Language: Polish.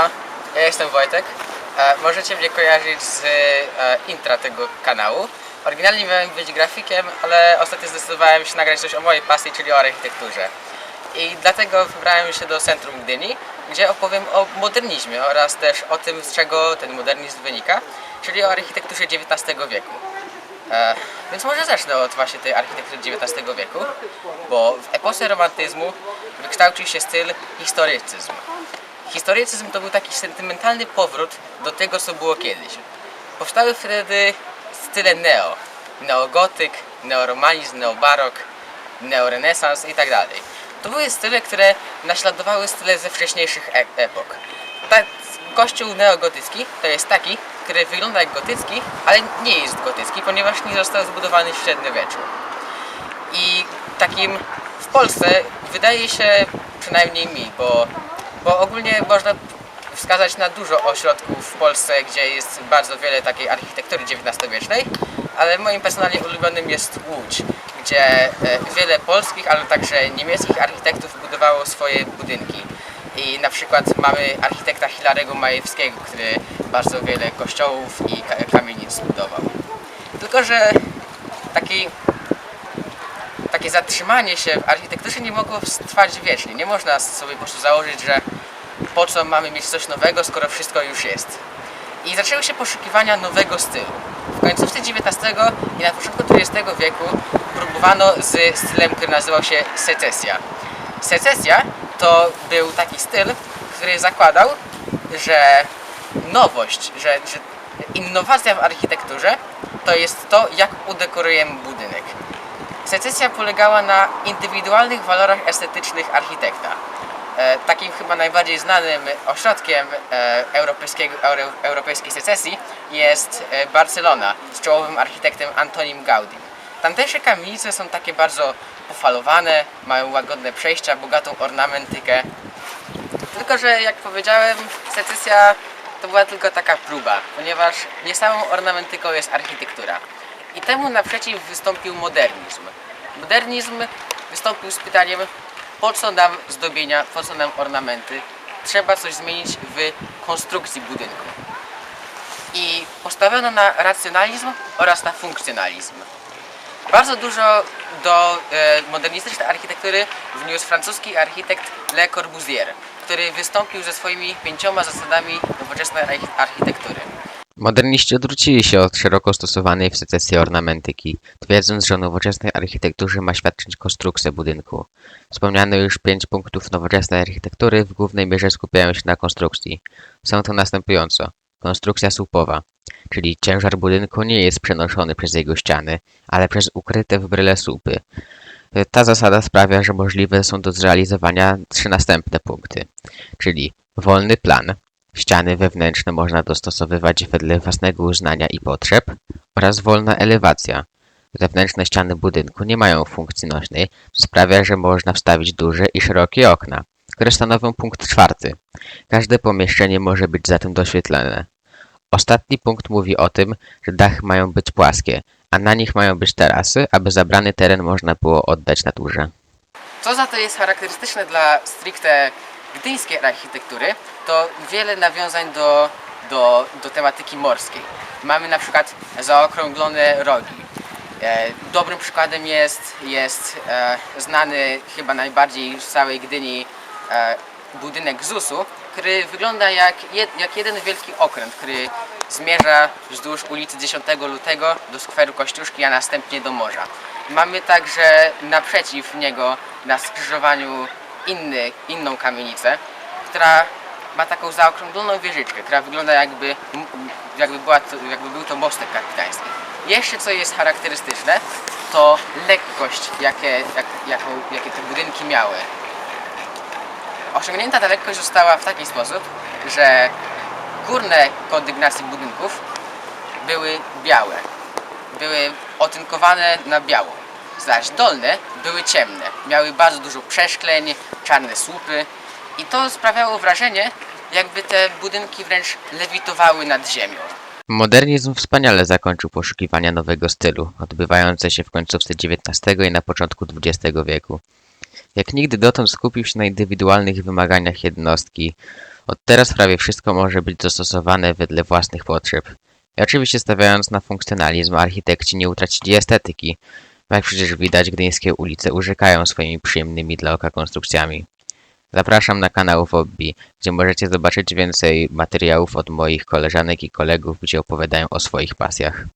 Siema, ja jestem Wojtek. E, możecie mnie kojarzyć z e, intra tego kanału. Oryginalnie miałem być grafikiem, ale ostatnio zdecydowałem się nagrać coś o mojej pasji, czyli o architekturze. I dlatego wybrałem się do centrum Gdyni, gdzie opowiem o modernizmie oraz też o tym, z czego ten modernizm wynika, czyli o architekturze XIX wieku. E, więc może zacznę od właśnie tej architektury XIX wieku, bo w epoce romantyzmu wykształcił się styl historycyzm. Historycyzm to był taki sentymentalny powrót do tego, co było kiedyś. Powstały wtedy style neo, neogotyk, neoromanizm, neobarok, neorenesans i tak dalej. To były style, które naśladowały style ze wcześniejszych e- epok. Ta, kościół neogotycki to jest taki, który wygląda jak gotycki, ale nie jest gotycki, ponieważ nie został zbudowany w średniowieczu. I takim w Polsce wydaje się, przynajmniej mi, bo, bo ogólnie można wskazać na dużo ośrodków w Polsce, gdzie jest bardzo wiele takiej architektury XIX-wiecznej, ale moim personalnie ulubionym jest Łódź, gdzie e, wiele polskich, ale także niemieckich architektów budowało swoje budynki. I na przykład mamy architekta Hilarego Majewskiego, który bardzo wiele kościołów i ka- kamienic zbudował. Tylko, że taki takie zatrzymanie się w architekturze nie mogło trwać wiecznie. Nie można sobie po prostu założyć, że po co mamy mieć coś nowego, skoro wszystko już jest. I zaczęły się poszukiwania nowego stylu. W końcówce XIX i na początku XX wieku próbowano z stylem, który nazywał się secesja. Secesja to był taki styl, który zakładał, że nowość, że, że innowacja w architekturze to jest to, jak udekorujemy budynek. Secesja polegała na indywidualnych walorach estetycznych architekta. E, takim chyba najbardziej znanym ośrodkiem e, europejskiego, euro, europejskiej secesji jest e, Barcelona z czołowym architektem Antonim Gaudí. Tamtejsze kamienice są takie bardzo pofalowane, mają łagodne przejścia, bogatą ornamentykę. Tylko, że jak powiedziałem, secesja to była tylko taka próba, ponieważ nie samą ornamentyką jest architektura. I temu naprzeciw wystąpił modernizm. Modernizm wystąpił z pytaniem, po co nam zdobienia, po co nam ornamenty? Trzeba coś zmienić w konstrukcji budynku. I postawiono na racjonalizm oraz na funkcjonalizm. Bardzo dużo do e, modernistycznej architektury wniósł francuski architekt Le Corbusier, który wystąpił ze swoimi pięcioma zasadami nowoczesnej archi- architektury. Moderniści odwrócili się od szeroko stosowanej w secesji ornamentyki, twierdząc, że o nowoczesnej architekturze ma świadczyć konstrukcja budynku. Wspomniane już pięć punktów nowoczesnej architektury w głównej mierze skupiają się na konstrukcji. Są to następująco. Konstrukcja słupowa, czyli ciężar budynku nie jest przenoszony przez jego ściany, ale przez ukryte w bryle słupy. Ta zasada sprawia, że możliwe są do zrealizowania trzy następne punkty, czyli wolny plan, Ściany wewnętrzne można dostosowywać wedle własnego uznania i potrzeb oraz wolna elewacja. Zewnętrzne ściany budynku nie mają funkcji nośnej, co sprawia, że można wstawić duże i szerokie okna, które stanowią punkt czwarty. Każde pomieszczenie może być zatem doświetlone. Ostatni punkt mówi o tym, że dachy mają być płaskie, a na nich mają być tarasy, aby zabrany teren można było oddać naturze. Co za to jest charakterystyczne dla stricte gdyńskiej architektury, to wiele nawiązań do, do, do tematyki morskiej. Mamy na przykład zaokrąglone rogi. E, dobrym przykładem jest, jest e, znany chyba najbardziej z całej Gdyni e, budynek ZUS-u, który wygląda jak, jed, jak jeden wielki okręt, który zmierza wzdłuż ulicy 10 lutego do skweru Kościuszki, a następnie do morza. Mamy także naprzeciw niego na skrzyżowaniu inny, inną kamienicę, która ma taką zaokrągloną wieżyczkę, która wygląda jakby, jakby, była jakby był to mostek kapitański. Jeszcze co jest charakterystyczne, to lekkość, jakie, jak, jaką, jakie te budynki miały. Osiągnięta ta lekkość została w taki sposób, że górne kondygnacji budynków były białe. Były otynkowane na biało. Zaś dolne były ciemne. Miały bardzo dużo przeszkleń, czarne słupy i to sprawiało wrażenie, jakby te budynki wręcz lewitowały nad ziemią. Modernizm wspaniale zakończył poszukiwania nowego stylu, odbywające się w końcówce XIX i na początku XX wieku. Jak nigdy dotąd skupił się na indywidualnych wymaganiach jednostki. Od teraz prawie wszystko może być dostosowane wedle własnych potrzeb. I oczywiście stawiając na funkcjonalizm, architekci nie utracili estetyki. Jak przecież widać, gdyńskie ulice urzekają swoimi przyjemnymi dla oka konstrukcjami. Zapraszam na kanał Wobby, gdzie możecie zobaczyć więcej materiałów od moich koleżanek i kolegów, gdzie opowiadają o swoich pasjach.